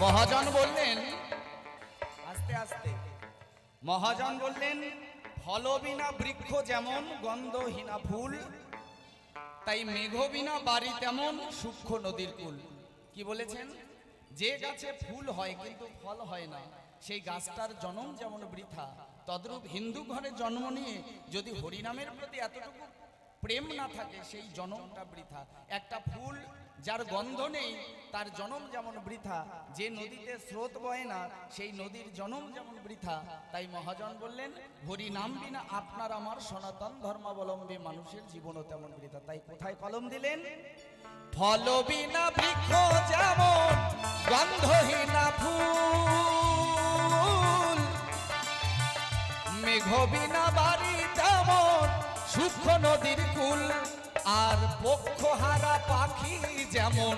মহাজন বললেন, আস্তে আস্তে। মহাজন বললেন ফলবিনা বৃক্ষ যেমন গন্ধহীনা ফুল, তাই মেঘবিনা বাড়ি তেমন, সূক্ষ্ম নদীর কুল। কি বলেছেন? যে গাছে ফুল হয় কিন্তু ফল হয় না, সেই গাছটার জন্ম যেমন বৃথা, তদ্রূপ হিন্দু ঘরে জন্ম নিয়ে যদি হরিনামের প্রতি এতটুকু প্রেম না থাকে, সেই জনমটা বৃথা। একটা ফুল যার গন্ধ নেই, তার জনম যেমন বৃথা, যে নদীতে স্রোত বয় না, সেই নদীর জনম যেমন বৃথা। তাই মহাজন বললেন, হরি নাম বিনা আপনার আমার সনাতন ধর্মাবলম্বী মানুষের জীবনও তেমন বৃথা। তাই কোথায় কলম দিলেন? ফল বিনা বৃক্ষ যেমন, গন্ধহীনা ফুল, মেঘ বিনা বাড়ি যেমন সূক্ষ্ম নদীর কুল আর পক্ষ হারা পাখি যেমন